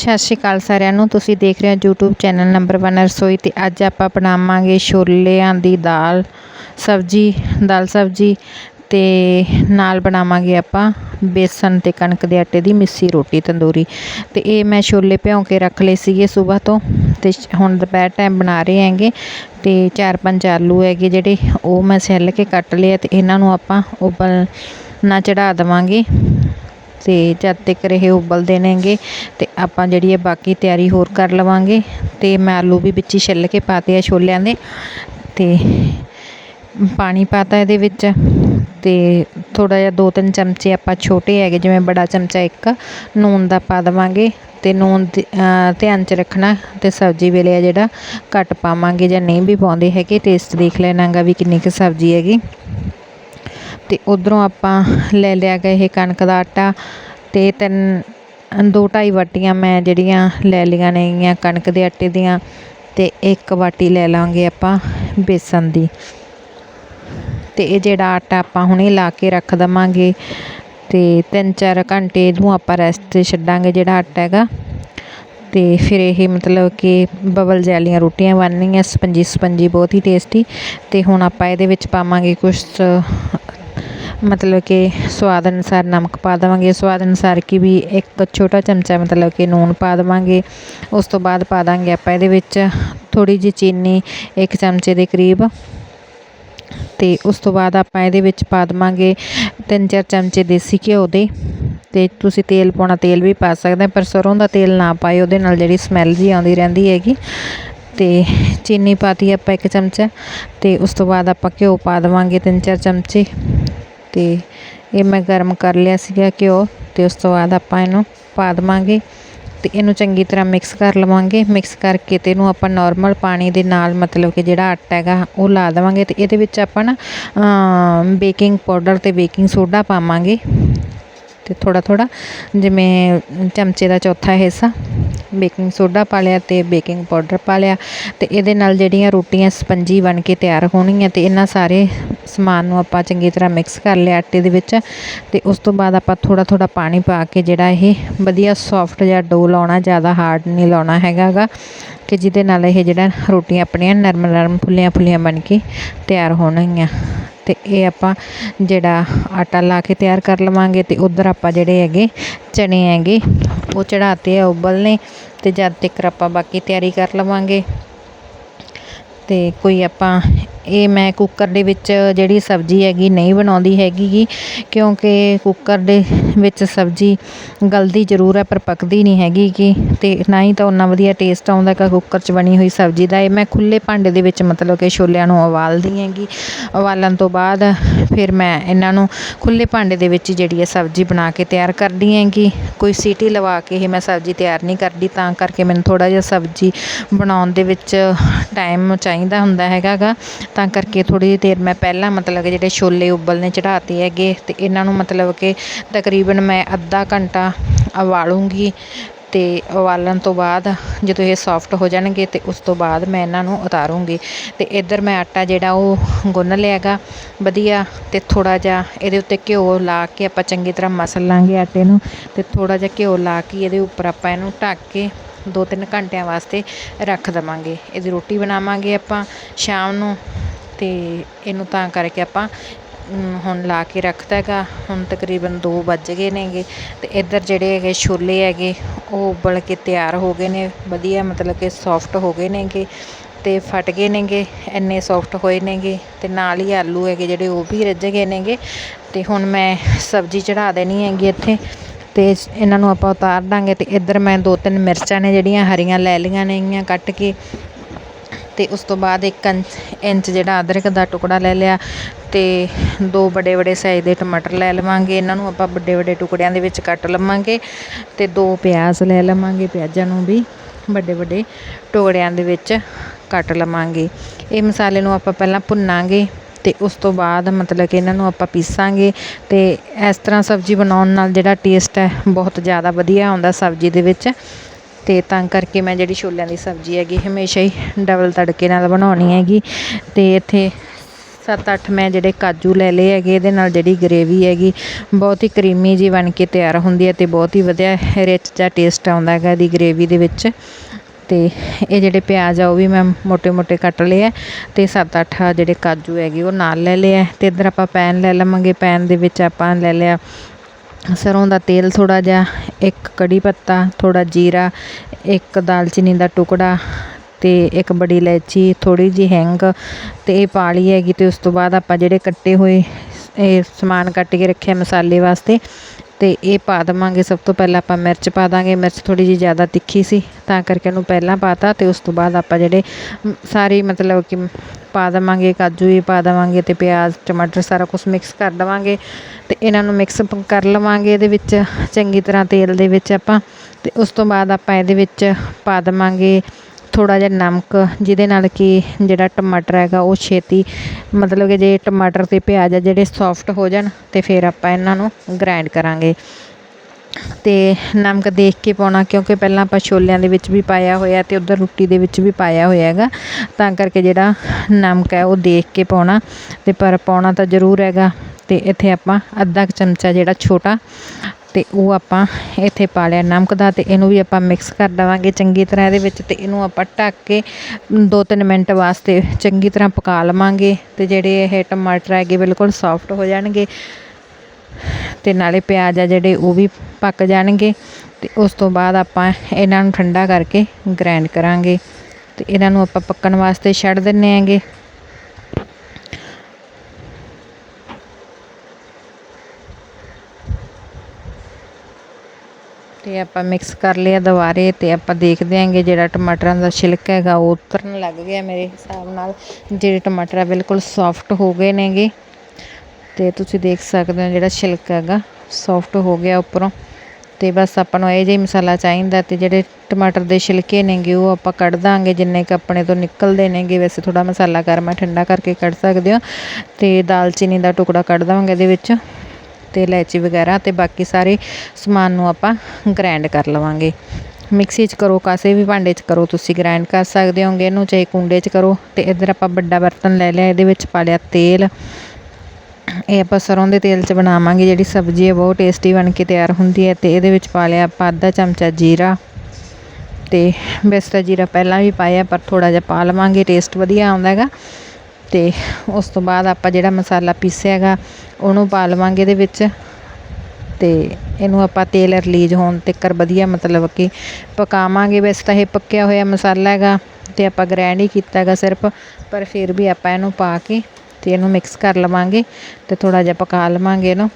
ਸਤਿ ਸ਼੍ਰੀ ਅਕਾਲ ਸਾਰਿਆਂ ਨੂੰ। ਤੁਸੀਂ ਦੇਖ ਰਹੇ ਹੋ YouTube ਚੈਨਲ ਨੰਬਰ 1 ਰਸੋਈ ਤੇ ਅੱਜ ਆਪਾਂ ਬਣਾਵਾਂਗੇ ਛੋਲਿਆਂ ਦੀ ਦਾਲ, ਸਬਜੀ ਦਾਲ ਸਬਜੀ ਤੇ ਨਾਲ ਬਣਾਵਾਂਗੇ ਆਪਾਂ ਬੇਸਨ ਤੇ ਕਣਕ ਦੇ ਆਟੇ ਦੀ ਮਿੱਸੀ ਰੋਟੀ, ਤੰਦੂਰੀ। ਤੇ ਇਹ ਮੈਂ ਛੋਲੇ ਭਿਉਂ ਕੇ ਰੱਖ ਲਏ ਸੀਗੇ ਸਵੇਰ ਤੋਂ ਤੇ ਹੁਣ ਦੁਪਹਿਰ ਟਾਈਮ ਬਣਾ ਰਹੇ ਹੈਗੇ ਤੇ ਚਾਰ ਪੰਜ ਆਲੂ ਹੈਗੇ ਜਿਹੜੇ ਉਹ ਮੈਂ ਸੈੱਲ ਕੇ ਕੱਟ ਲਏ ਤੇ ਇਹਨਾਂ ਨੂੰ ਆਪਾਂ ਉਬਲ ਨਾ ਚੜਾ ਦੇਵਾਂਗੇ। ਅਤੇ ਜਦ ਤੱਕ ਇਹ ਉਬਲਦੇ ਨੇਗੇ ਅਤੇ ਆਪਾਂ ਜਿਹੜੀ ਹੈ ਬਾਕੀ ਤਿਆਰੀ ਹੋਰ ਕਰ ਲਵਾਂਗੇ ਅਤੇ ਮੈਂ ਆਲੂ ਵੀ ਵਿੱਚ ਹੀ ਛਿੱਲ ਕੇ ਪਾਤੇ ਆ ਛੋਲਿਆਂ ਦੇ ਅਤੇ ਪਾਣੀ ਪਾਤਾ ਇਹਦੇ ਵਿੱਚ ਅਤੇ ਥੋੜ੍ਹਾ ਜਿਹਾ ਦੋ ਤਿੰਨ ਚਮਚੇ ਆਪਾਂ ਛੋਟੇ ਹੈਗੇ ਜਿਵੇਂ ਬੜਾ ਚਮਚਾ ਇੱਕ, ਨੂਨ ਦਾ ਪਾ ਦੇਵਾਂਗੇ ਤੇ ਨੂਨ ਧਿਆਨ ਚ ਰੱਖਣਾ ਅਤੇ ਸਬਜ਼ੀ ਵੇਲੇ ਆ ਜਿਹੜਾ ਘੱਟ ਪਾਵਾਂਗੇ ਜਾਂ ਨਹੀਂ ਵੀ ਪਾਉਂਦੇ ਹੈਗੇ ਟੇਸਟ ਦੇਖ ਲੈਣਾਗਾ ਵੀ ਕਿੰਨੀ ਕੁ ਸਬਜ਼ੀ ਹੈਗੀ। ਅਤੇ ਉੱਧਰੋਂ ਆਪਾਂ ਲੈ ਲਿਆ ਗਿਆ ਇਹ ਕਣਕ ਦਾ ਆਟਾ ਅਤੇ ਤਿੰਨ, ਦੋ ਢਾਈ ਵਾਟੀਆਂ ਮੈਂ ਜਿਹੜੀਆਂ ਲੈ ਲਈਆਂ ਨੇਗੀਆਂ ਕਣਕ ਦੇ ਆਟੇ ਦੀਆਂ ਅਤੇ ਇੱਕ ਵਾਟੀ ਲੈ ਲਵਾਂਗੇ ਆਪਾਂ ਬੇਸਣ ਦੀ। ਅਤੇ ਇਹ ਜਿਹੜਾ ਆਟਾ ਆਪਾਂ ਹੁਣੇ ਲਾ ਕੇ ਰੱਖ ਦੇਵਾਂਗੇ ਅਤੇ ਤਿੰਨ ਚਾਰ ਘੰਟੇ ਇਹਨੂੰ ਆਪਾਂ ਰੈਸਟ ਤੇ ਛੱਡਾਂਗੇ ਜਿਹੜਾ ਆਟਾ ਹੈਗਾ। ਅਤੇ ਫਿਰ ਇਹ ਮਤਲਬ ਕਿ ਬਬਲ ਜੈਲੀਆਂ ਰੋਟੀਆਂ ਬਣਨੀਆਂ ਸਪੰਜੀ ਸਪੰਜੀ ਬਹੁਤ ਹੀ ਟੇਸਟੀ ਅਤੇ ਹੁਣ ਆਪਾਂ ਇਹਦੇ ਵਿੱਚ ਪਾਵਾਂਗੇ ਕੁਛ ਮਤਲਬ ਕਿ ਸਵਾਦ ਅਨੁਸਾਰ ਨਮਕ ਪਾ ਦੇਵਾਂਗੇ। ਸਵਾਦ ਅਨੁਸਾਰ ਕੀ ਵੀ ਇੱਕ ਛੋਟਾ ਚਮਚਾ ਮਤਲਬ ਕਿ ਨੂਣ ਪਾ ਦੇਵਾਂਗੇ। ਉਸ ਤੋਂ ਬਾਅਦ ਪਾ ਦਾਂਗੇ ਆਪਾਂ ਇਹਦੇ ਵਿੱਚ ਥੋੜੀ ਜਿਹੀ ਚੀਨੀ ਇੱਕ ਚਮਚੇ ਦੇ ਕਰੀਬ। ਤੇ ਉਸ ਤੋਂ ਬਾਅਦ ਆਪਾਂ ਇਹਦੇ ਵਿੱਚ ਪਾ ਦੇਵਾਂਗੇ ਤਿੰਨ ਚਾਰ ਚਮਚੇ ਦੇਸੀ ਘਿਓ ਦੇ। ਤੇ ਤੁਸੀਂ ਤੇਲ ਪਾਉਣਾ, ਤੇਲ ਵੀ ਪਾ ਸਕਦੇ ਪਰ ਸਰੋਂ ਦਾ ਤੇਲ ਨਾ ਪਾਏ ਉਹਦੇ ਨਾਲ ਜਿਹੜੀ ਸਮੈਲ ਜੀ ਆਉਂਦੀ ਰਹਿੰਦੀ ਹੈਗੀ। ਤੇ ਚੀਨੀ ਪਾਤੀ ਆਪਾਂ ਇੱਕ ਚਮਚਾ ਤੇ ਉਸ ਤੋਂ ਬਾਅਦ ਆਪਾਂ ਘਿਓ ਪਾ ਦੇਵਾਂਗੇ ਤਿੰਨ ਚਾਰ ਚਮਚੇ। ਤੇ ਇਹ ਮੈਂ ਗਰਮ ਕਰ ਲਿਆ ਸੀਗਾ ਘਿਓ ਤੇ ਉਸ ਤੋਂ ਬਾਅਦ ਆਪਾਂ ਇਹਨੂੰ ਪਾ ਦੇਵਾਂਗੇ ਤੇ ਇਹਨੂੰ ਚੰਗੀ ਤਰ੍ਹਾਂ ਮਿਕਸ ਕਰ ਲਵਾਂਗੇ। ਮਿਕਸ ਕਰਕੇ ਤੇ ਇਹਨੂੰ ਆਪਾਂ ਨਾਰਮਲ ਪਾਣੀ ਦੇ ਨਾਲ ਮਤਲਬ ਕਿ ਜਿਹੜਾ ਆਟਾ ਹੈਗਾ ਉਹ ਲਾ ਦੇਵਾਂਗੇ ਤੇ ਇਹਦੇ ਵਿੱਚ ਆਪਾਂ ਨਾ ਬੇਕਿੰਗ ਪਾਊਡਰ ਤੇ ਬੇਕਿੰਗ ਸੋਡਾ ਪਾਵਾਂਗੇ। ਤੇ ਥੋੜਾ ਥੋੜਾ ਜਿਵੇਂ ਚਮਚੇ ਦਾ ਚੌਥਾ ਹਿੱਸਾ। ਬੇਕਿੰਗ ਸੋਡਾ ਪਾ ਲਿਆ ਤੇ ਬੇਕਿੰਗ ਪਾਊਡਰ ਪਾ ਲਿਆ ਤੇ ਇਹਦੇ ਨਾਲ ਜਿਹੜੀਆਂ ਰੋਟੀਆਂ ਸਪੰਜੀ ਬਣ ਕੇ ਤਿਆਰ ਹੋਣਗੀਆਂ ਤੇ ਇਹਨਾਂ ਸਾਰੇ ਸਮਾਨ ਨੂੰ ਆਪਾਂ ਚੰਗੀ ਤਰ੍ਹਾਂ ਮਿਕਸ ਕਰ ਲਿਆ ਆਟੇ ਦੇ ਵਿੱਚ ਤੇ ਉਸ ਤੋਂ ਬਾਅਦ ਆਪਾਂ ਥੋੜਾ ਥੋੜਾ ਪਾਣੀ ਪਾ ਕੇ ਜਿਹੜਾ ਇਹ ਵਧੀਆ ਸੌਫਟ ਜਿਹਾ ਡੋ ਲਾਉਣਾ, ਜ਼ਿਆਦਾ ਹਾਰਡ ਨਹੀਂ ਲਾਉਣਾ ਹੈਗਾਗਾ ਕਿ ਜਿਹਦੇ ਨਾਲ ਇਹ ਜਿਹੜਾ ਰੋਟੀਆਂ ਆਪਣੀਆਂ ਨਰਮ ਨਰਮ ਫੁੱਲੀਆਂ ਫੁੱਲੀਆਂ ਬਣ ਕੇ ਤਿਆਰ ਹੋਣਗੀਆਂ। ਅਤੇ ਇਹ ਆਪਾਂ ਜਿਹੜਾ ਆਟਾ ਲਾ ਕੇ ਤਿਆਰ ਕਰ ਲਵਾਂਗੇ ਅਤੇ ਉੱਧਰ ਆਪਾਂ ਜਿਹੜੇ ਹੈਗੇ ਚਣੇ ਹੈਗੇ, ਉਹ ਚੜਾਤੇ ਆ ਉਬਲਨੇ ਅਤੇ ਜਦ ਤੱਕ ਆਪਾਂ ਬਾਕੀ ਤਿਆਰੀ ਕਰ ਲਵਾਂਗੇ। ਅਤੇ ਕੋਈ ਆਪਾਂ ਇਹ ਮੈਂ ਕੁੱਕਰ ਦੇ ਵਿੱਚ ਜਿਹੜੀ ਸਬਜ਼ੀ ਹੈਗੀ ਨਹੀਂ ਬਣਾਉਂਦੀ ਹੈਗੀ ਗੀ ਕਿਉਂਕਿ ਕੁੱਕਰ ਦੇ ਵਿੱਚ ਸਬਜ਼ੀ ਗਲਦੀ ਜ਼ਰੂਰ ਹੈ ਪਰ ਪੱਕਦੀ ਨਹੀਂ ਹੈਗੀ ਗੀ ਅਤੇ ਨਾ ਹੀ ਤਾਂ ਉਹਨਾਂ ਵਧੀਆ ਟੇਸਟ ਆਉਂਦਾ ਗਾ ਕੁੱਕਰ 'ਚ ਬਣੀ ਹੋਈ ਸਬਜ਼ੀ ਦਾ। ਇਹ ਮੈਂ ਖੁੱਲ੍ਹੇ ਭਾਂਡੇ ਦੇ ਵਿੱਚ ਮਤਲਬ ਕਿ ਛੋਲਿਆਂ ਨੂੰ ਉਬਾਲਦੀ ਹੈਗੀ। ਉਬਾਲਣ ਤੋਂ ਬਾਅਦ ਫਿਰ ਮੈਂ ਇਹਨਾਂ ਨੂੰ ਖੁੱਲ੍ਹੇ ਭਾਂਡੇ ਦੇ ਵਿੱਚ ਜਿਹੜੀ ਹੈ ਸਬਜ਼ੀ ਬਣਾ ਕੇ ਤਿਆਰ ਕਰਦੀ ਹੈਗੀ। ਕੋਈ ਸੀਟੀ ਲਵਾ ਕੇ ਇਹ ਮੈਂ ਸਬਜ਼ੀ ਤਿਆਰ ਨਹੀਂ ਕਰਦੀ, ਤਾਂ ਕਰਕੇ ਮੈਨੂੰ ਥੋੜ੍ਹਾ ਜਿਹਾ ਸਬਜ਼ੀ ਬਣਾਉਣ ਦੇ ਵਿੱਚ ਟਾਈਮ ਚਾਹੀਦਾ ਹੁੰਦਾ ਹੈਗਾ ਗਾ। ਤਾਂ ਕਰਕੇ ਥੋੜ੍ਹੀ ਜਿਹੀ ਦੇਰ ਮੈਂ ਪਹਿਲਾਂ ਮਤਲਬ ਕਿ ਜਿਹੜੇ ਛੋਲੇ ਉਬਲਣੇ ਚੜ੍ਹਾਤੇ ਹੈਗੇ ਅਤੇ ਇਹਨਾਂ ਨੂੰ ਮਤਲਬ ਕਿ ਤਕਰੀਬਨ ਮੈਂ ਅੱਧਾ ਘੰਟਾ ਉਬਾਲੂੰਗੀ ਅਤੇ ਉਬਾਲਣ ਤੋਂ ਬਾਅਦ ਜਦੋਂ ਇਹ ਸੋਫਟ ਹੋ ਜਾਣਗੇ ਤੇ ਉਸ ਤੋਂ ਬਾਅਦ ਮੈਂ ਇਹਨਾਂ ਨੂੰ ਉਤਾਰੂੰਗੀ ਅਤੇ ਇੱਧਰ ਮੈਂ ਆਟਾ ਜਿਹੜਾ ਉਹ ਗੁੰਨ ਲਿਆ ਗਾ ਵਧੀਆ ਅਤੇ ਥੋੜ੍ਹਾ ਜਿਹਾ ਇਹਦੇ ਉੱਤੇ ਘਿਓ ਲਾ ਕੇ ਆਪਾਂ ਚੰਗੀ ਤਰ੍ਹਾਂ ਮਸਲ ਲਾਂਗੇ ਆਟੇ ਨੂੰ ਅਤੇ ਥੋੜ੍ਹਾ ਜਿਹਾ ਘਿਓ ਲਾ ਕੇ ਇਹਦੇ ਉੱਪਰ ਆਪਾਂ ਇਹਨੂੰ ਢੱਕ ਕੇ ਦੋ ਤਿੰਨ ਘੰਟਿਆਂ ਵਾਸਤੇ ਰੱਖ ਦੇਵਾਂਗੇ। ਇਹਦੀ ਰੋਟੀ ਬਣਾਵਾਂਗੇ ਆਪਾਂ ਸ਼ਾਮ ਨੂੰ ਅਤੇ ਇਹਨੂੰ ਤਾਂ ਕਰਕੇ ਆਪਾਂ ਹੁਣ ਲਾ ਕੇ ਰੱਖਤਾ ਹੈਗਾ। ਹੁਣ ਤਕਰੀਬਨ ਦੋ ਵੱਜ ਗਏ ਨੇਗੇ। ਅਤੇ ਇੱਧਰ ਜਿਹੜੇ ਹੈਗੇ ਛੋਲੇ ਹੈਗੇ, ਉਹ ਉਬਲ ਕੇ ਤਿਆਰ ਹੋ ਗਏ ਨੇ। ਵਧੀਆ ਮਤਲਬ ਕਿ ਸੌਫਟ ਹੋ ਗਏ ਨੇਗੇ ਅਤੇ ਫਟ ਗਏ ਨੇਗੇ, ਇੰਨੇ ਸੌਫਟ ਹੋਏ ਨੇਗੇ। ਅਤੇ ਨਾਲ ਹੀ ਆਲੂ ਹੈਗੇ ਜਿਹੜੇ, ਉਹ ਵੀ ਰੱਜ ਗਏ ਨੇਗੇ। ਅਤੇ ਹੁਣ ਮੈਂ ਸਬਜ਼ੀ ਚੜਾ ਦੇਣੀ ਹੈਗੀ ਇੱਥੇ ਅਤੇ ਇਹਨਾਂ ਨੂੰ ਆਪਾਂ ਉਤਾਰ ਦਾਂਗੇ। ਅਤੇ ਇੱਧਰ ਮੈਂ ਦੋ ਤਿੰਨ ਮਿਰਚਾਂ ਨੇ ਜਿਹੜੀਆਂ ਹਰੀਆਂ ਲੈ ਲਈਆਂ ਨੇਗੀਆਂ ਕੱਟ ਕੇ। ਅਤੇ ਉਸ ਤੋਂ ਬਾਅਦ ਇੱਕ ਇੰਚ ਇੰਚ ਜਿਹੜਾ ਅਦਰਕ ਦਾ ਟੁਕੜਾ ਲੈ ਲਿਆ ਅਤੇ ਦੋ ਵੱਡੇ ਵੱਡੇ ਸਾਈਜ਼ ਦੇ ਟਮਾਟਰ ਲੈ ਲਵਾਂਗੇ। ਇਹਨਾਂ ਨੂੰ ਆਪਾਂ ਵੱਡੇ ਵੱਡੇ ਟੁਕੜਿਆਂ ਦੇ ਵਿੱਚ ਕੱਟ ਲਵਾਂਗੇ ਅਤੇ ਦੋ ਪਿਆਜ਼ ਲੈ ਲਵਾਂਗੇ। ਪਿਆਜ਼ਾਂ ਨੂੰ ਵੀ ਵੱਡੇ ਵੱਡੇ ਟੁਕੜਿਆਂ ਦੇ ਵਿੱਚ ਕੱਟ ਲਵਾਂਗੇ। ਇਹ ਮਸਾਲੇ ਨੂੰ ਆਪਾਂ ਪਹਿਲਾਂ ਭੁੰਨਾਂਗੇ ਅਤੇ ਉਸ ਤੋਂ ਬਾਅਦ ਮਤਲਬ ਕਿ ਇਹਨਾਂ ਨੂੰ ਆਪਾਂ ਪੀਸਾਂਗੇ ਅਤੇ ਇਸ ਤਰ੍ਹਾਂ ਸਬਜ਼ੀ ਬਣਾਉਣ ਨਾਲ ਜਿਹੜਾ ਟੇਸਟ ਹੈ ਬਹੁਤ ਜ਼ਿਆਦਾ ਵਧੀਆ ਆਉਂਦਾ ਸਬਜ਼ੀ ਦੇ ਵਿੱਚ। ਅਤੇ ਤਾਂ ਕਰਕੇ ਮੈਂ ਜਿਹੜੀ ਛੋਲਿਆਂ ਦੀ ਸਬਜ਼ੀ ਹੈਗੀ, ਹਮੇਸ਼ਾ ਹੀ ਡਬਲ ਤੜਕੇ ਨਾਲ ਬਣਾਉਣੀ ਹੈਗੀ। ਅਤੇ ਇੱਥੇ ਸੱਤ ਅੱਠ ਮੈਂ ਜਿਹੜੇ ਕਾਜੂ ਲੈ ਲਏ ਹੈਗੇ, ਇਹਦੇ ਨਾਲ ਜਿਹੜੀ ਗਰੇਵੀ ਹੈਗੀ, ਬਹੁਤ ਹੀ ਕਰੀਮੀ ਜਿਹੀ ਬਣ ਕੇ ਤਿਆਰ ਹੁੰਦੀ ਹੈ ਅਤੇ ਬਹੁਤ ਹੀ ਵਧੀਆ ਰਿਚ ਜਿਹਾ ਟੇਸਟ ਆਉਂਦਾ ਹੈਗਾ ਇਹਦੀ ਗਰੇਵੀ ਦੇ ਵਿੱਚ। ਅਤੇ ਇਹ ਜਿਹੜੇ ਪਿਆਜ਼ ਆ, ਉਹ ਵੀ ਮੈਂ ਮੋਟੇ ਮੋਟੇ ਕੱਟ ਲਏ ਹੈ ਅਤੇ ਸੱਤ ਅੱਠ ਜਿਹੜੇ ਕਾਜੂ ਹੈਗੇ, ਉਹ ਨਾਲ ਲੈ ਲਏ ਹੈ ਅਤੇ ਇੱਧਰ ਆਪਾਂ ਪੈਨ ਲੈ ਲਵਾਂਗੇ ਪੈਨ ਦੇ ਵਿੱਚ ਆਪਾਂ ਲੈ ਲਿਆ ਸਰ੍ਹੋਂ ਦਾ ਤੇਲ ਥੋੜ੍ਹਾ ਜਿਹਾ, ਇੱਕ ਕੜੀ ਪੱਤਾ, ਥੋੜ੍ਹਾ ਜੀਰਾ, ਇੱਕ ਦਾਲਚੀਨੀ ਦਾ ਟੁਕੜਾ ਅਤੇ ਇੱਕ ਬੜੀ ਇਲਾਇਚੀ, ਥੋੜ੍ਹੀ ਜਿਹੀ ਹਿੰਗ ਅਤੇ ਇਹ ਪਾ ਲਈ ਹੈਗੀ ਅਤੇ ਉਸ ਤੋਂ ਬਾਅਦ ਆਪਾਂ ਜਿਹੜੇ ਕੱਟੇ ਹੋਏ ਇਹ ਸਮਾਨ ਕੱਟ ਕੇ ਰੱਖਿਆ ਮਸਾਲੇ ਵਾਸਤੇ ਅਤੇ ਇਹ ਪਾ ਦੇਵਾਂਗੇ। ਸਭ ਤੋਂ ਪਹਿਲਾਂ ਆਪਾਂ ਮਿਰਚ ਪਾ ਦਾਂਗੇ। ਮਿਰਚ ਥੋੜ੍ਹੀ ਜਿਹੀ ਜ਼ਿਆਦਾ ਤਿੱਖੀ ਸੀ ਤਾਂ ਕਰਕੇ ਉਹਨੂੰ ਪਹਿਲਾਂ ਪਾਤਾ ਅਤੇ ਉਸ ਤੋਂ ਬਾਅਦ ਆਪਾਂ ਜਿਹੜੇ ਸਾਰੇ ਮਤਲਬ ਕਿ ਪਾ ਦੇਵਾਂਗੇ, ਕਾਜੂ ਵੀ ਪਾ ਦੇਵਾਂਗੇ ਅਤੇ ਪਿਆਜ਼, ਟਮਾਟਰ ਸਾਰਾ ਕੁਛ ਮਿਕਸ ਕਰ ਦੇਵਾਂਗੇ ਇਹਨਾਂ ਨੂੰ ਮਿਕਸ ਕਰ ਲਵਾਂਗੇ ਇਹਦੇ ਵਿੱਚ, ਚੰਗੀ ਤਰ੍ਹਾਂ ਤੇਲ ਦੇ ਵਿੱਚ ਆਪਾਂ, ਤੇ ਉਸ ਤੋਂ ਬਾਅਦ ਆਪਾਂ ਇਹਦੇ ਵਿੱਚ ਪਾ ਦੇਵਾਂਗੇ ਥੋੜਾ ਜਿਹਾ ਨਮਕ, ਜਿਹਦੇ ਨਾਲ ਕਿ ਜਿਹੜਾ ਟਮਾਟਰ ਹੈਗਾ ਉਹ ਛੇਤੀ, ਮਤਲਬ ਕਿ ਜੇ ਟਮਾਟਰ ਤੇ ਪਿਆਜ਼ ਆ ਜਿਹੜੇ ਸੌਫਟ ਹੋ ਜਾਣ, ਤੇ ਫਿਰ ਆਪਾਂ ਇਹਨਾਂ ਨੂੰ ਗ੍ਰਾਈਂਡ ਕਰਾਂਗੇ। ਤੇ ਨਮਕ ਦੇਖ ਕੇ ਪਾਉਣਾ, ਕਿਉਂਕਿ ਪਹਿਲਾਂ ਆਪਾਂ ਛੋਲਿਆਂ ਦੇ ਵਿੱਚ ਵੀ ਪਾਇਆ ਹੋਇਆ ਤੇ ਉਧਰ ਰੋਟੀ ਦੇ ਵਿੱਚ ਵੀ ਪਾਇਆ ਹੋਇਆ ਹੈਗਾ, ਤਾਂ ਕਰਕੇ ਜਿਹੜਾ ਨਮਕ ਹੈ ਉਹ ਦੇਖ ਕੇ ਪਾਉਣਾ, ਤੇ ਪਰ ਪਾਉਣਾ ਤਾਂ ਜ਼ਰੂਰ ਹੈਗਾ। ਤੇ ਇੱਥੇ ਆਪਾਂ ਅੱਧਾ ਕੁ ਚਮਚਾ ਜਿਹੜਾ ਛੋਟਾ ਤੇ ਉਹ ਆਪਾਂ ਇੱਥੇ ਪਾ ਲਿਆ ਨਮਕ ਦਾ ਤੇ ਇਹਨੂੰ ਵੀ ਆਪਾਂ ਮਿਕਸ ਕਰ ਦੇਵਾਂਗੇ ਚੰਗੀ ਤਰ੍ਹਾਂ ਇਹਦੇ ਵਿੱਚ ਤੇ ਇਹਨੂੰ ਆਪਾਂ ਢੱਕ ਕੇ 2-3 ਮਿੰਟ ਵਾਸਤੇ ਚੰਗੀ ਤਰ੍ਹਾਂ ਪਕਾ ਲਵਾਂਗੇ ਤੇ ਜਿਹੜੇ ਇਹ ਟਮਾਟਰ ਹੈਗੇ ਬਿਲਕੁਲ ਸੌਫਟ ਹੋ ਜਾਣਗੇ ਤੇ ਨਾਲੇ ਪਿਆਜ਼ ਆ ਜਿਹੜੇ ਉਹ ਵੀ ਪੱਕ ਜਾਣਗੇ ਤੇ ਉਸ ਤੋਂ ਬਾਅਦ ਆਪਾਂ ਇਹਨਾਂ ਨੂੰ ਠੰਡਾ ਕਰਕੇ ਗ੍ਰਾਈਂਡ ਕਰਾਂਗੇ ਤੇ ਇਹਨਾਂ ਨੂੰ ਆਪਾਂ ਪੱਕਣ ਵਾਸਤੇ ਛੱਡ ਦਿੰਨੇ ਆਂਗੇ ਤੇ ਆਪਾਂ ਮਿਕਸ ਕਰ ਲਿਆ ਦੁਬਾਰੇ ਤੇ ਆਪਾਂ ਦੇਖਦੇ ਆਂਗੇ ਜਿਹੜਾ ਟਮਾਟਰਾਂ ਦਾ ਛਿਲਕਾ ਹੈਗਾ ਉਹ ਉਤਰਨ ਲੱਗ ਗਿਆ ਮੇਰੇ ਹਿਸਾਬ ਨਾਲ। ਜਿਹੜੇ ਟਮਾਟਰ ਆ ਬਿਲਕੁਲ ਸੌਫਟ ਹੋ ਗਏ ਨੇਗੇ। ਤੇ ਤੁਸੀਂ ਦੇਖ ਸਕਦੇ ਹੋ ਜਿਹੜਾ ਛਿਲਕਾ ਹੈਗਾ ਸੌਫਟ ਹੋ ਗਿਆ ਉੱਪਰੋਂ। ਤੇ ਬਸ ਆਪਾਂ ਨੂੰ ਇਹ ਜਿਹਾ ਮਸਾਲਾ ਚਾਹੀਦਾ ਤੇ ਜਿਹੜੇ ਟਮਾਟਰ ਦੇ ਛਿਲਕੇ ਨੇਗੇ ਉਹ ਆਪਾਂ ਕੱਢ ਦਾਂਗੇ। ਜਿੰਨੇ ਕ ਆਪਣੇ ਤੋਂ ਨਿਕਲਦੇ ਨੇਗੇ, ਵੈਸੇ ਥੋੜਾ ਮਸਾਲਾ ਗਰਮ ਹੈ ਠੰਡਾ ਕਰਕੇ ਕੱਢ ਸਕਦੇ ਹੋ। ਤੇ ਦਾਲਚੀਨੀ ਦਾ ਟੁਕੜਾ ਕੱਢ ਦਾਂਗੇ ਇਹਦੇ ਵਿੱਚ। ਤੇ ਇਲਾਇਚੀ ਵਗੈਰਾ ਤੇ ਬਾਕੀ ਸਾਰੇ ਸਮਾਨ ਨੂੰ ਆਪਾਂ ਗ੍ਰਾਈਂਡ ਕਰ ਲਵਾਂਗੇ। ਮਿਕਸੀ 'ਚ ਕਰੋ, ਕਾਸੇ ਵੀ ਭਾਂਡੇ 'ਚ ਕਰੋ, ਤੁਸੀਂ ਗ੍ਰਾਈਂਡ ਕਰ ਸਕਦੇ ਹੋਗੇ ਇਹਨੂੰ, ਚਾਹੇ ਕੁੰਡੇ 'ਚ ਕਰੋ। ਤੇ ਇੱਧਰ ਆਪਾਂ ਵੱਡਾ ਬਰਤਨ ਲੈ ਲਿਆ, ਇਹਦੇ ਵਿੱਚ ਪਾ ਲਿਆ ਤੇਲ। ਇਹ ਆਪਾਂ ਸਰੋਂ ਦੇ ਤੇਲ 'ਚ ਬਣਾਵਾਂਗੇ, ਜਿਹੜੀ ਸਬਜ਼ੀ ਹੈ ਬਹੁਤ ਟੇਸਟੀ ਬਣ ਕੇ ਤਿਆਰ ਹੁੰਦੀ ਹੈ। ਤੇ ਇਹਦੇ ਵਿੱਚ ਪਾ ਲਿਆ ਆਪਾਂ ਅੱਧਾ ਚਮਚਾ ਜੀਰਾ। ਤੇ ਵੈਸੇ ਤਾਂ ਜੀਰਾ ਪਹਿਲਾਂ ਵੀ ਪਾਇਆ, ਪਰ ਥੋੜਾ ਜਿਹਾ ਪਾ ਲਵਾਂਗੇ, ਟੇਸਟ ਵਧੀਆ ਆਉਂਦਾ ਹੈਗਾ। ਅਤੇ ਉਸ ਤੋਂ ਬਾਅਦ ਆਪਾਂ ਜਿਹੜਾ ਮਸਾਲਾ ਪੀਸਿਆ ਹੈਗਾ, ਉਹਨੂੰ ਪਾ ਲਵਾਂਗੇ ਇਹਦੇ ਵਿੱਚ। ਅਤੇ ਇਹਨੂੰ ਆਪਾਂ ਤੇਲ ਰਿਲੀਜ਼ ਹੋਣ ਤੱਕ ਵਧੀਆ ਮਤਲਬ ਕਿ ਪਕਾਵਾਂਗੇ। ਵੈਸੇ ਤਾਂ ਇਹ ਪੱਕਿਆ ਹੋਇਆ ਮਸਾਲਾ ਹੈਗਾ ਅਤੇ ਆਪਾਂ ਗ੍ਰੈਂਡ ਹੀ ਕੀਤਾ ਹੈਗਾ ਸਿਰਫ, ਪਰ ਫਿਰ ਵੀ ਆਪਾਂ ਇਹਨੂੰ ਪਾ ਕੇ ਅਤੇ ਇਹਨੂੰ ਮਿਕਸ ਕਰ ਲਵਾਂਗੇ ਅਤੇ ਥੋੜ੍ਹਾ ਜਿਹਾ ਪਕਾ ਲਵਾਂਗੇ ਇਹਨੂੰ।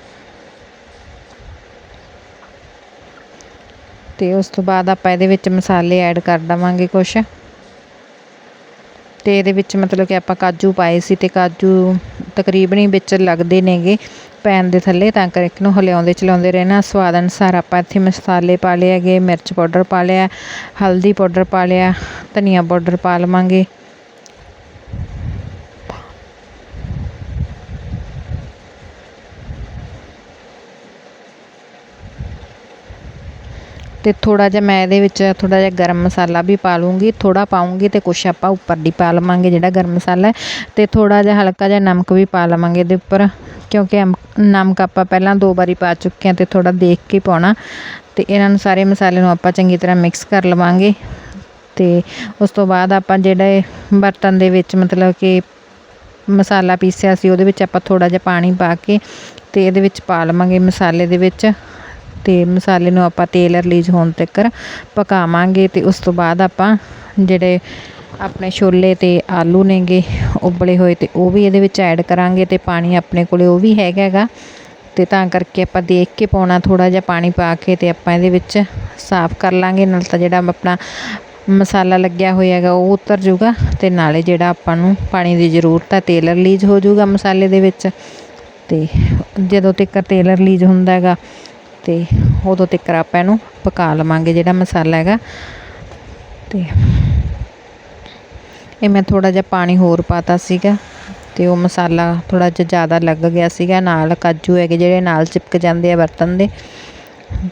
ਅਤੇ ਉਸ ਤੋਂ ਬਾਅਦ ਆਪਾਂ ਇਹਦੇ ਵਿੱਚ ਮਸਾਲੇ ਐਡ ਕਰ ਦੇਵਾਂਗੇ ਕੁਛ। ਅਤੇ ਇਹਦੇ ਵਿੱਚ ਮਤਲਬ ਕਿ ਆਪਾਂ ਕਾਜੂ ਪਾਏ ਸੀ ਅਤੇ ਕਾਜੂ ਤਕਰੀਬਨ ਹੀ ਵਿੱਚ ਲੱਗਦੇ ਨੇਗੇ ਪੈਨ ਦੇ ਥੱਲੇ, ਤਾਂ ਕਰਕੇ ਇਹਨੂੰ ਹਿਲਾਉਂਦੇ ਚਲਾਉਂਦੇ ਰਹਿਣਾ। ਸਵਾਦ ਅਨੁਸਾਰ ਆਪਾਂ ਇੱਥੇ ਮਸਾਲੇ ਪਾ ਲਏ ਹੈਗੇ, ਮਿਰਚ ਪਾਊਡਰ ਪਾ ਲਿਆ, ਹਲਦੀ ਪਾਊਡਰ ਪਾ ਲਿਆ, ਧਨੀਆ ਪਾਊਡਰ ਪਾ ਲਵਾਂਗੇ। ਅਤੇ ਥੋੜ੍ਹਾ ਜਿਹਾ ਮੈਂ ਇਹਦੇ ਵਿੱਚ ਥੋੜ੍ਹਾ ਜਿਹਾ ਗਰਮ ਮਸਾਲਾ ਵੀ ਪਾ ਲੂੰਗੀ ਥੋੜ੍ਹਾ ਪਾਊਂਗੀ ਅਤੇ ਕੁਛ ਆਪਾਂ ਉੱਪਰ ਦੀ ਪਾ ਲਵਾਂਗੇ ਜਿਹੜਾ ਗਰਮ ਮਸਾਲਾ ਅਤੇ ਥੋੜ੍ਹਾ ਜਿਹਾ ਹਲਕਾ ਜਿਹਾ ਨਮਕ ਵੀ ਪਾ ਲਵਾਂਗੇ ਇਹਦੇ ਉੱਪਰ, ਕਿਉਂਕਿ ਅਮ- ਨਮਕ ਆਪਾਂ ਪਹਿਲਾਂ ਦੋ ਵਾਰੀ ਪਾ ਚੁੱਕੇ ਹਾਂ ਅਤੇ ਥੋੜ੍ਹਾ ਦੇਖ ਕੇ ਪਾਉਣਾ। ਅਤੇ ਇਹਨਾਂ ਨੂੰ ਸਾਰੇ ਮਸਾਲੇ ਨੂੰ ਆਪਾਂ ਚੰਗੀ ਤਰ੍ਹਾਂ ਮਿਕਸ ਕਰ ਲਵਾਂਗੇ ਅਤੇ ਉਸ ਤੋਂ ਬਾਅਦ ਆਪਾਂ ਜਿਹੜੇ ਬਰਤਨ ਦੇ ਵਿੱਚ ਮਤਲਬ ਕਿ ਮਸਾਲਾ ਪੀਸਿਆ ਸੀ ਉਹਦੇ ਵਿੱਚ ਆਪਾਂ ਥੋੜ੍ਹਾ ਜਿਹਾ ਪਾਣੀ ਪਾ ਕੇ ਅਤੇ ਇਹਦੇ ਵਿੱਚ ਪਾ ਲਵਾਂਗੇ ਮਸਾਲੇ ਦੇ ਵਿੱਚ। ਤੇ ਮਸਾਲੇ ਨੂੰ ਆਪਾਂ ਤੇਲ ਰਿਲੀਜ਼ ਹੋਣ ਤੱਕ ਪਕਾਵਾਂਗੇ ਤੇ ਉਸ ਤੋਂ ਬਾਅਦ ਆਪਾਂ ਜਿਹੜੇ ਆਪਣੇ ਛੋਲੇ ਤੇ ਆਲੂ ਨੇਗੇ ਉਬਲੇ ਹੋਏ ਤੇ ਉਹ ਵੀ ਇਹਦੇ ਵਿੱਚ ਐਡ ਕਰਾਂਗੇ ਤੇ ਪਾਣੀ ਆਪਣੇ ਕੋਲੇ ਉਹ ਵੀ ਹੈਗਾ ਹੈਗਾ ਤੇ ਤਾਂ ਕਰਕੇ ਆਪਾਂ ਦੇਖ ਕੇ ਪਾਉਣਾ ਥੋੜਾ ਜਿਹਾ ਪਾਣੀ ਪਾ ਕੇ ਤੇ ਆਪਾਂ ਇਹਦੇ ਵਿੱਚ ਸਾਫ਼ ਕਰ ਲਾਂਗੇ, ਨਾਲ ਤਾਂ ਜਿਹੜਾ ਆਪਣਾ ਮਸਾਲਾ ਲੱਗਿਆ ਹੋਇਆ ਹੈਗਾ ਉਹ ਉਤਰ ਜਾਊਗਾ ਤੇ ਨਾਲੇ ਜਿਹੜਾ ਆਪਾਂ ਨੂੰ ਪਾਣੀ ਦੀ ਜ਼ਰੂਰਤ ਹੈ ਤੇਲ ਰਿਲੀਜ਼ ਹੋ ਜਾਊਗਾ ਮਸਾਲੇ ਦੇ ਵਿੱਚ ਤੇ ਜਦੋਂ ਤੱਕ ਤੇਲ ਰਿਲੀਜ਼ ਹੁੰਦਾ ਹੈਗਾ ਤੇ ਉਦੋਂ ਤੱਕ ਆਪਾਂ ਇਹਨੂੰ ਪਕਾ ਲਵਾਂਗੇ ਜਿਹੜਾ ਮਸਾਲਾ ਹੈਗਾ। ਤੇ ਇਹ ਮੈਂ ਥੋੜਾ ਜਿਹਾ ਪਾਣੀ ਹੋਰ ਪਾਤਾ ਸੀਗਾ ਤੇ ਉਹ ਮਸਾਲਾ ਥੋੜਾ ਜਿਹਾ ਜ਼ਿਆਦਾ ਲੱਗ ਗਿਆ ਸੀਗਾ। ਨਾਲ ਕਾਜੂ ਹੈਗੇ ਜਿਹੜੇ ਨਾਲ ਚਿਪਕ ਜਾਂਦੇ ਆ ਬਰਤਨ ਦੇ।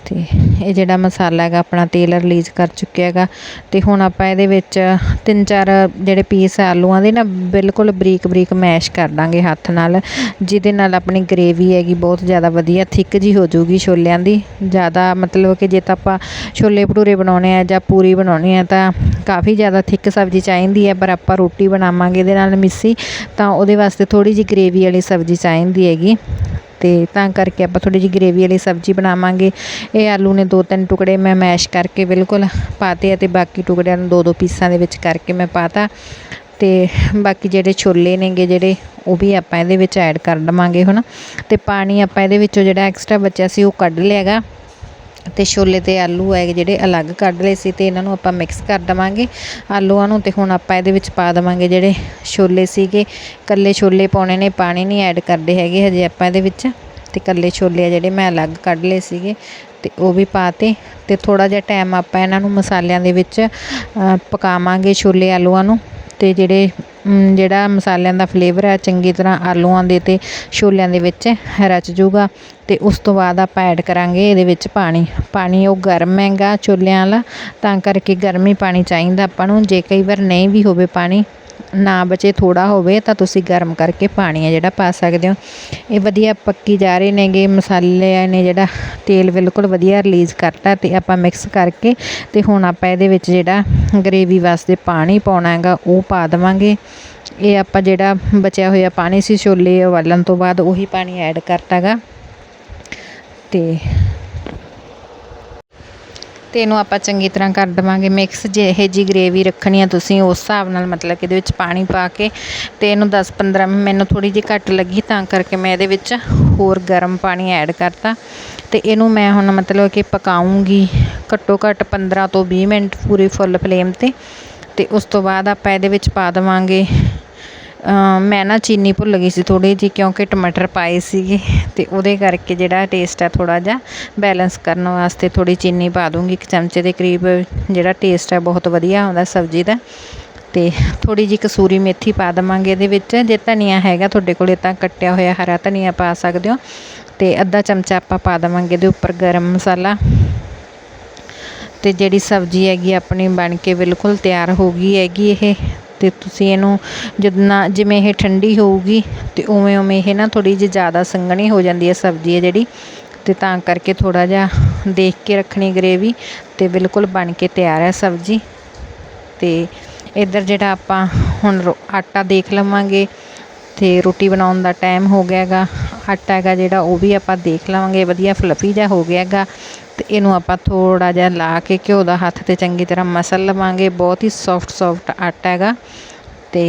ਤੇ ਇਹ ਜਿਹੜਾ ਮਸਾਲਾ ਹੈਗਾ ਆਪਣਾ ਤੇਲ ਰਿਲੀਜ਼ ਕਰ ਚੁੱਕਿਆ ਹੈਗਾ ਤੇ ਹੁਣ ਆਪਾਂ ਇਹਦੇ ਵਿੱਚ ਤਿੰਨ ਚਾਰ ਜਿਹੜੇ ਪੀਸ ਆਲੂਆਂ ਦੇ ਨਾ ਬਿਲਕੁਲ ਬਰੀਕ ਬਰੀਕ ਮੈਸ਼ ਕਰ ਦਾਂਗੇ ਹੱਥ ਨਾਲ, ਜਿਹਦੇ ਨਾਲ ਆਪਣੀ ਗ੍ਰੇਵੀ ਹੈਗੀ ਬਹੁਤ ਜ਼ਿਆਦਾ ਵਧੀਆ ਥਿੱਕ ਜੀ ਹੋ ਜਾਊਗੀ ਛੋਲਿਆਂ ਦੀ, ਜ਼ਿਆਦਾ ਮਤਲਬ ਕਿ ਜੇ ਤਾਂ ਆਪਾਂ ਛੋਲੇ ਭਟੂਰੇ ਬਣਾਉਣੇ ਆ ਜਾਂ ਪੂਰੀ ਬਣਾਉਣੀ ਆ ਤਾਂ ਕਾਫੀ ਜ਼ਿਆਦਾ ਥਿੱਕ ਸਬਜ਼ੀ ਚਾਹੀਦੀ ਹੈ, ਪਰ ਆਪਾਂ ਰੋਟੀ ਬਣਾਵਾਂਗੇ ਇਹਦੇ ਨਾਲ ਮਿੱਸੀ ਤਾਂ ਉਹਦੇ ਵਾਸਤੇ ਥੋੜੀ ਜਿਹੀ ਗ੍ਰੇਵੀ ਵਾਲੀ ਸਬਜ਼ੀ ਚਾਹੀਦੀ ਹੈਗੀ। ਤੇ ਤਾਂ ਕਰਕੇ ਆਪਾਂ ਥੋੜੀ ਜਿਹੀ ਗ੍ਰੇਵੀ ਵਾਲੀ ਸਬਜ਼ੀ ਬਣਾਵਾਂਗੇ। ਇਹ ਆਲੂ ਨੇ ਦੋ ਤਿੰਨ ਟੁਕੜੇ ਮੈਂ ਮੈਸ਼ ਕਰਕੇ ਬਿਲਕੁਲ ਪਾਤੇ ਅਤੇ ਬਾਕੀ ਟੁਕੜਿਆਂ ਨੂੰ ਦੋ ਦੋ ਪੀਸਾਂ ਦੇ ਵਿੱਚ ਕਰਕੇ ਮੈਂ ਪਾਤਾ। ਤੇ ਬਾਕੀ ਜਿਹੜੇ ਛੋਲੇ ਨੇਗੇ ਜਿਹੜੇ, ਉਹ ਵੀ ਆਪਾਂ ਇਹਦੇ ਵਿੱਚ ਐਡ ਕਰ ਦਵਾਂਗੇ ਹੁਣ। ਤੇ ਪਾਣੀ ਆਪਾਂ ਇਹਦੇ ਵਿੱਚੋਂ ਜਿਹੜਾ ਐਕਸਟਰਾ ਬਚਿਆ ਸੀ ਉਹ ਕੱਢ ਲਿਆਗਾ ਅਤੇ ਛੋਲੇ ਅਤੇ ਆਲੂ ਹੈਗੇ ਜਿਹੜੇ ਅਲੱਗ ਕੱਢ ਲਏ ਸੀ ਅਤੇ ਇਹਨਾਂ ਨੂੰ ਆਪਾਂ ਮਿਕਸ ਕਰ ਦੇਵਾਂਗੇ। ਆਲੂਆਂ ਨੂੰ ਅਤੇ ਹੁਣ ਆਪਾਂ ਇਹਦੇ ਵਿੱਚ ਪਾ ਦੇਵਾਂਗੇ ਜਿਹੜੇ ਛੋਲੇ ਸੀਗੇ। ਇਕੱਲੇ ਛੋਲੇ ਪਾਉਣੇ ਨੇ, ਪਾਣੀ ਨਹੀਂ ਐਡ ਕਰਦੇ ਹੈਗੇ ਹਜੇ ਆਪਾਂ ਇਹਦੇ ਵਿੱਚ। ਅਤੇ ਇਕੱਲੇ ਛੋਲੇ ਆ ਜਿਹੜੇ ਮੈਂ ਅਲੱਗ ਕੱਢ ਲਏ ਸੀਗੇ। ਅਤੇ ਉਹ ਵੀ ਪਾਤੇ ਅਤੇ ਥੋੜ੍ਹਾ ਜਿਹਾ ਟਾਈਮ ਆਪਾਂ ਇਹਨਾਂ ਨੂੰ ਮਸਾਲਿਆਂ ਦੇ ਵਿੱਚ ਪਕਾਵਾਂਗੇ ਛੋਲੇ ਆਲੂਆਂ ਨੂੰ। ਅਤੇ ਜਿਹੜੇ ਜਿਹੜਾ ਮਸਾਲਿਆਂ ਦਾ ਫਲੇਵਰ ਹੈ, ਚੰਗੀ ਤਰ੍ਹਾਂ ਆਲੂਆਂ ਦੇ ਅਤੇ ਛੋਲਿਆਂ ਦੇ ਵਿੱਚ ਰਚ ਜੂਗਾ ਅਤੇ ਉਸ ਤੋਂ ਬਾਅਦ ਆਪਾਂ ਐਡ ਕਰਾਂਗੇ ਇਹਦੇ ਵਿੱਚ ਪਾਣੀ। ਪਾਣੀ ਉਹ ਗਰਮ ਹੈਗਾ ਛੋਲਿਆਂ ਵਾਲਾ, ਤਾਂ ਕਰਕੇ ਗਰਮੀ ਪਾਣੀ ਚਾਹੀਦਾ ਆਪਾਂ ਨੂੰ, ਜੇ ਕਈ ਵਾਰ ਨਹੀਂ ਵੀ ਹੋਵੇ ਪਾਣੀ ਨਾ ਬਚੇ, ਥੋੜ੍ਹਾ ਹੋਵੇ ਤਾਂ ਤੁਸੀਂ ਗਰਮ ਕਰਕੇ ਪਾਣੀ ਹੈ ਜਿਹੜਾ ਪਾ ਸਕਦੇ ਹੋ। ਇਹ ਵਧੀਆ ਪੱਕੀ ਜਾ ਰਹੇ ਨੇਗੇ ਮਸਾਲਿਆਂ ਨੇ ਜਿਹੜਾ ਤੇਲ ਬਿਲਕੁਲ ਵਧੀਆ ਰਿਲੀਜ਼ ਕਰਤਾ ਅਤੇ ਆਪਾਂ ਮਿਕਸ ਕਰਕੇ ਅਤੇ ਹੁਣ ਆਪਾਂ ਇਹਦੇ ਵਿੱਚ ਜਿਹੜਾ ਗਰੇਵੀ ਵਾਸਤੇ ਪਾਣੀ ਪਾਉਣਾ ਹੈਗਾ, ਉਹ ਪਾ ਦੇਵਾਂਗੇ। ਇਹ ਆਪਾਂ ਜਿਹੜਾ ਬਚਿਆ ਹੋਇਆ ਪਾਣੀ ਸੀ ਛੋਲੇ ਉਬਾਲਣ ਤੋਂ ਬਾਅਦ ਉਹੀ ਪਾਣੀ ਐਡ ਕਰਤਾ ਗਾ। ਅਤੇ ਤੇ ਇਹਨੂੰ ਆਪਾਂ ਚੰਗੀ ਤਰ੍ਹਾਂ ਕਰ ਦੇਵਾਂਗੇ ਮਿਕਸ ਜੇ ਇਹ ਜੀ ਗ੍ਰੇਵੀ ਰੱਖਣੀ ਆ ਤੁਸੀਂ ਉਸ ਹਿਸਾਬ ਨਾਲ ਮਤਲਬ ਕਿ ਇਹਦੇ ਵਿੱਚ ਪਾਣੀ ਪਾ ਕੇ ਤੇ ਇਹਨੂੰ 10-15 ਮੈਨੂੰ ਥੋੜੀ ਜਿਹੀ ਘੱਟ ਲੱਗੀ ਤਾਂ ਕਰਕੇ ਮੈਂ ਇਹਦੇ ਵਿੱਚ ਹੋਰ ਗਰਮ ਪਾਣੀ ਐਡ ਕਰਤਾ। ਤੇ ਇਹਨੂੰ ਮੈਂ ਹੁਣ ਮਤਲਬ ਕਿ ਪਕਾਉਂਗੀ ਘੱਟੋ ਘੱਟ 15 ਤੋਂ 20 ਮਿੰਟ ਪੂਰੀ ਫੁੱਲ ਫਲੇਮ ਤੇ ਤੇ ਉਸ ਤੋਂ ਬਾਅਦ ਆਪਾਂ ਇਹਦੇ ਵਿੱਚ ਪਾ ਦੇਵਾਂਗੇ ਮੈਂ ਨਾ ਚੀਨੀ ਭੁੱਲ ਗਈ ਸੀ ਥੋੜ੍ਹੀ ਜਿਹੀ ਕਿਉਂਕਿ ਟਮਾਟਰ ਪਾਏ ਸੀਗੇ ਅਤੇ ਉਹਦੇ ਕਰਕੇ ਜਿਹੜਾ ਟੇਸਟ ਹੈ ਥੋੜ੍ਹਾ ਜਿਹਾ ਬੈਲੈਂਸ ਕਰਨ ਵਾਸਤੇ ਥੋੜ੍ਹੀ ਚੀਨੀ ਪਾ ਦੂੰਗੀ, ਇੱਕ ਚਮਚੇ ਦੇ ਕਰੀਬ ਜਿਹੜਾ ਟੇਸਟ ਹੈ ਬਹੁਤ ਵਧੀਆ ਆਉਂਦਾ ਸਬਜ਼ੀ ਦਾ। ਅਤੇ ਥੋੜ੍ਹੀ ਜਿਹੀ ਕਸੂਰੀ ਮੇਥੀ ਪਾ ਦੇਵਾਂਗੇ ਇਹਦੇ ਵਿੱਚ, ਜੇ ਧਨੀਆ ਹੈਗਾ ਤੁਹਾਡੇ ਕੋਲੇ ਤਾਂ ਕੱਟਿਆ ਹੋਇਆ ਹਰਾ ਧਨੀਆ ਪਾ ਸਕਦੇ ਹੋ। ਅਤੇ ਅੱਧਾ ਚਮਚਾ ਆਪਾਂ ਪਾ ਦੇਵਾਂਗੇ ਇਹਦੇ ਉੱਪਰ ਗਰਮ ਮਸਾਲਾ। ਅਤੇ ਜਿਹੜੀ ਸਬਜ਼ੀ ਹੈਗੀ ਆਪਣੀ ਬਣ ਕੇ ਬਿਲਕੁਲ ਤਿਆਰ ਹੋ ਗਈ ਹੈਗੀ ਇਹ। ਤੇ ਤੁਸੀਂ ਇਹਨੂੰ ਜਿੰਨਾ, ਜਿਵੇਂ ਇਹ ਠੰਡੀ ਹੋਊਗੀ ਤੇ ਉਵੇਂ ਉਵੇਂ ਇਹ ਨਾ ਥੋੜੀ ਜਿਹੀ ਜ਼ਿਆਦਾ ਸੰਘਣੀ ਹੋ ਜਾਂਦੀ ਹੈ ਸਬਜ਼ੀ ਹੈ ਜਿਹੜੀ ਤੇ ਤਾਂ ਕਰਕੇ ਥੋੜਾ ਜਿਹਾ ਦੇਖ ਕੇ ਰੱਖਣੀ ਗ੍ਰੇਵੀ ਤੇ ਬਿਲਕੁਲ ਬਣ ਕੇ ਤਿਆਰ ਹੈ ਸਬਜ਼ੀ। ਤੇ ਇੱਧਰ ਜਿਹੜਾ ਆਪਾਂ ਹੁਣ ਰੋ- ਆਟਾ ਦੇਖ ਲਵਾਂਗੇ ਤੇ ਰੋਟੀ ਬਣਾਉਣ ਦਾ ਟਾਈਮ ਹੋ ਗਿਆ ਹੈਗਾ। ਆਟਾ ਹੈਗਾ ਜਿਹੜਾ ਉਹ ਵੀ ਆਪਾਂ ਦੇਖ ਲਵਾਂਗੇ, ਵਧੀਆ ਫਲਫੀ ਜਿਹਾ ਹੋ ਗਿਆ ਹੈਗਾ। ਤੇ ਇਹਨੂੰ ਆਪਾਂ ਥੋੜਾ ਜਿਹਾ ਲਾ ਕੇ ਘਿਓ ਦਾ ਹੱਥ ਤੇ ਚੰਗੀ ਤਰ੍ਹਾਂ ਮਸਲ ਲਵਾਂਗੇ। ਬਹੁਤ ਹੀ ਸੌਫਟ ਸੌਫਟ ਆਟਾ ਹੈਗਾ। ਤੇ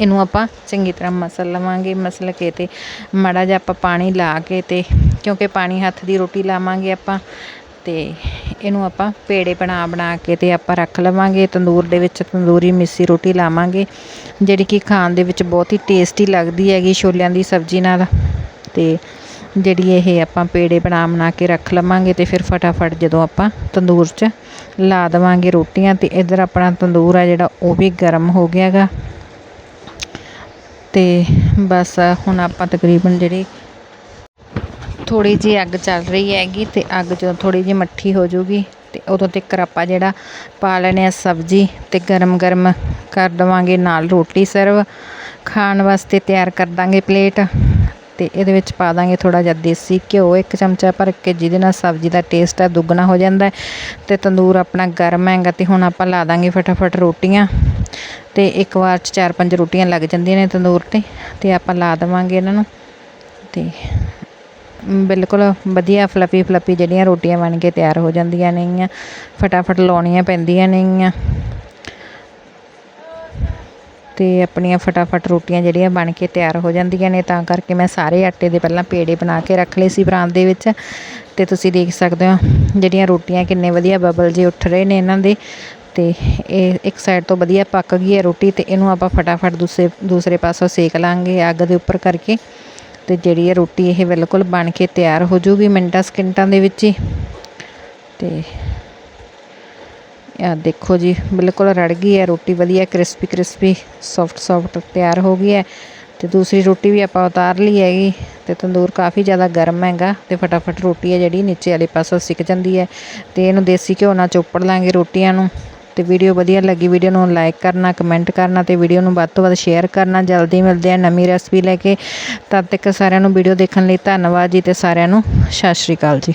ਇਹਨੂੰ ਆਪਾਂ ਚੰਗੀ ਤਰ੍ਹਾਂ ਮਸਲ ਲਵਾਂਗੇ। ਮਸਲ ਕੇ ਤੇ ਮਾੜਾ ਜਿਹਾ ਆਪਾਂ ਪਾਣੀ ਲਾ ਕੇ ਤੇ ਕਿਉਂਕਿ ਪਾਣੀ ਹੱਥ ਦੀ ਰੋਟੀ ਲਾਵਾਂਗੇ ਆਪਾਂ, ਤੇ ਇਹਨੂੰ ਆਪਾਂ ਪੇੜੇ ਬਣਾ ਬਣਾ ਕੇ ਤੇ ਆਪਾਂ ਰੱਖ ਲਵਾਂਗੇ। ਤੰਦੂਰ ਦੇ ਵਿੱਚ ਤੰਦੂਰੀ ਮਿੱਸੀ ਰੋਟੀ ਲਾਵਾਂਗੇ, ਜਿਹੜੀ ਕਿ ਖਾਣ ਦੇ ਵਿੱਚ ਬਹੁਤ ਹੀ ਟੇਸਟੀ ਲੱਗਦੀ ਹੈਗੀ ਛੋਲਿਆਂ ਦੀ ਸਬਜ਼ੀ ਨਾਲ। ਤੇ ਜਿਹੜੀ ਇਹ ਆਪਾਂ ਪੇੜੇ ਬਣਾ ਬਣਾ ਕੇ ਰੱਖ ਲਵਾਂਗੇ ਅਤੇ ਫਿਰ ਫਟਾਫਟ ਜਦੋਂ ਆਪਾਂ ਤੰਦੂਰ 'ਚ ਲਾ ਦੇਵਾਂਗੇ ਰੋਟੀਆਂ ਅਤੇ ਇੱਧਰ ਆਪਣਾ ਤੰਦੂਰ ਆ ਜਿਹੜਾ ਉਹ ਵੀ ਗਰਮ ਹੋ ਗਿਆ ਗਾ। ਅਤੇ ਬਸ ਹੁਣ ਆਪਾਂ ਤਕਰੀਬਨ ਜਿਹੜੀ ਥੋੜੀ ਜਿਹੀ ਅੱਗ ਚੱਲ ਰਹੀ ਹੈਗੀ ਤੇ ਅੱਗ ਜਦੋਂ ਥੋੜੀ ਜਿਹੀ ਮੱਠੀ ਹੋ ਜਾਊਗੀ ਤੇ ਉਦੋਂ ਤੱਕ ਆਪਾਂ ਜਿਹੜਾ ਪਾ ਲੈਣੇ ਆ ਸਬਜ਼ੀ ਤੇ ਗਰਮ ਗਰਮ ਕਰ ਦਵਾਂਗੇ ਨਾਲ ਰੋਟੀ ਸਰਵ। ਖਾਣ ਵਾਸਤੇ ਤਿਆਰ ਕਰ ਦਾਂਗੇ ਪਲੇਟ। ਤੇ ਇਹਦੇ ਵਿੱਚ ਪਾ ਦਾਂਗੇ ਥੋੜਾ ਜਿਹਾ ਦੇਸੀ ਘਿਓ, ਇੱਕ ਚਮਚਾ ਭਰ ਕੇ ਜਿਹਦੇ ਨਾਲ ਸਬਜ਼ੀ ਦਾ ਟੇਸਟ ਹੈ ਦੁੱਗਣਾ ਹੋ ਜਾਂਦਾ ਹੈ ਤੇ ਤੰਦੂਰ ਆਪਣਾ ਗਰਮ ਹੈਗਾ ਤੇ ਹੁਣ ਆਪਾਂ ਲਾ ਦਾਂਗੇ ਫਟਾਫਟ ਰੋਟੀਆਂ ਤੇ ਇੱਕ ਵਾਰ ਚ ਚਾਰ ਪੰਜ ਰੋਟੀਆਂ ਲੱਗ ਜਾਂਦੀਆਂ ਨੇ ਤੰਦੂਰ ਤੇ ਤੇ ਆਪਾਂ ਲਾ ਦੇਵਾਂਗੇ ਇਹਨਾਂ ਨੂੰ ਤੇ ਬਿਲਕੁਲ ਵਧੀਆ ਫਲਫੀ ਫਲਫੀ ਜਿਹੜੀਆਂ ਰੋਟੀਆਂ ਬਣ ਕੇ ਤਿਆਰ ਹੋ ਜਾਂਦੀਆਂ ਨੇਗੀਆਂ, ਫਟਾਫਟ ਲਾਉਣੀਆਂ ਪੈਂਦੀਆਂ ਨੇਗੀਆਂ। ਅਤੇ ਆਪਣੀਆਂ ਫਟਾਫਟ ਰੋਟੀਆਂ ਜਿਹੜੀਆਂ ਬਣ ਕੇ ਤਿਆਰ ਹੋ ਜਾਂਦੀਆਂ ਨੇ, ਤਾਂ ਕਰਕੇ ਮੈਂ ਸਾਰੇ ਆਟੇ ਦੇ ਪਹਿਲਾਂ ਪੇੜੇ ਬਣਾ ਕੇ ਰੱਖ ਲਏ ਸੀ ਪਰਾਤ ਦੇ ਵਿੱਚ। ਅਤੇ ਤੁਸੀਂ ਦੇਖ ਸਕਦੇ ਹੋ ਜਿਹੜੀਆਂ ਰੋਟੀਆਂ ਕਿੰਨੇ ਵਧੀਆ ਬਬਲ ਜੇ ਉੱਠ ਰਹੇ ਨੇ ਇਹਨਾਂ ਦੇ। ਅਤੇ ਇਹ ਇੱਕ ਸਾਈਡ ਤੋਂ ਵਧੀਆ ਪੱਕ ਗਈ ਹੈ ਰੋਟੀ ਅਤੇ ਇਹਨੂੰ ਆਪਾਂ ਫਟਾਫਟ ਦੂਸਰੇ ਦੂਸਰੇ ਪਾਸੋਂ ਸੇਕ ਲਾਂਗੇ ਅੱਗ ਦੇ ਉੱਪਰ ਕਰਕੇ। ਅਤੇ ਜਿਹੜੀ ਇਹ ਰੋਟੀ ਇਹ ਬਿਲਕੁਲ ਬਣ ਕੇ ਤਿਆਰ ਹੋ ਜੂਗੀ ਮਿੰਟਾਂ ਸਕਿੰਟਾਂ ਦੇ ਵਿੱਚ ਹੀ। ਅਤੇ ਆ ਦੇਖੋ ਜੀ, ਬਿਲਕੁਲ ਰੜ ਗਈ ਹੈ, ਰੋਟੀ ਵਧੀਆ ਕ੍ਰਿਸਪੀ ਕ੍ਰਿਸਪੀ ਸੌਫਟ ਸੌਫਟ ਤਿਆਰ ਹੋ ਗਈ ਹੈ। ਤੇ ਦੂਸਰੀ ਰੋਟੀ ਵੀ ਆਪਾਂ ਉਤਾਰ ਲਈ ਹੈਗੀ, ਤੇ ਤੰਦੂਰ ਕਾਫੀ ਜ਼ਿਆਦਾ ਗਰਮ ਹੈਗਾ, ਤੇ ਫਟਾਫਟ ਰੋਟੀ ਹੈ ਜਿਹੜੀ ਨੀਚੇ ਵਾਲੇ ਪਾਸੋਂ ਸਿੱਕ ਜਾਂਦੀ ਹੈ। ਤੇ ਇਹਨੂੰ ਦੇਸੀ ਘਿਓ ਨਾਲ ਚੋਪੜ ਲਾਂਗੇ ਰੋਟੀਆਂ ਨੂੰ, ਤੇ ਵੀਡੀਓ ਵਧੀਆ ਲੱਗੀ, ਵੀਡੀਓ ਨੂੰ ਲਾਈਕ ਕਰਨਾ, ਕਮੈਂਟ ਕਰਨਾ, ਤੇ ਵੀਡੀਓ ਨੂੰ ਵੱਧ ਤੋਂ ਵੱਧ ਸ਼ੇਅਰ ਕਰਨਾ। ਜਲਦੀ ਮਿਲਦੇ ਆ ਨਵੀਂ ਰੈਸਪੀ ਲੈ ਕੇ। ਤਦ ਤੱਕ ਸਾਰਿਆਂ ਨੂੰ ਵੀਡੀਓ ਦੇਖਣ ਲਈ ਧੰਨਵਾਦ ਜੀ, ਤੇ ਸਾਰਿਆਂ ਨੂੰ ਸਤਿ ਸ਼੍ਰੀ ਅਕਾਲ ਜੀ।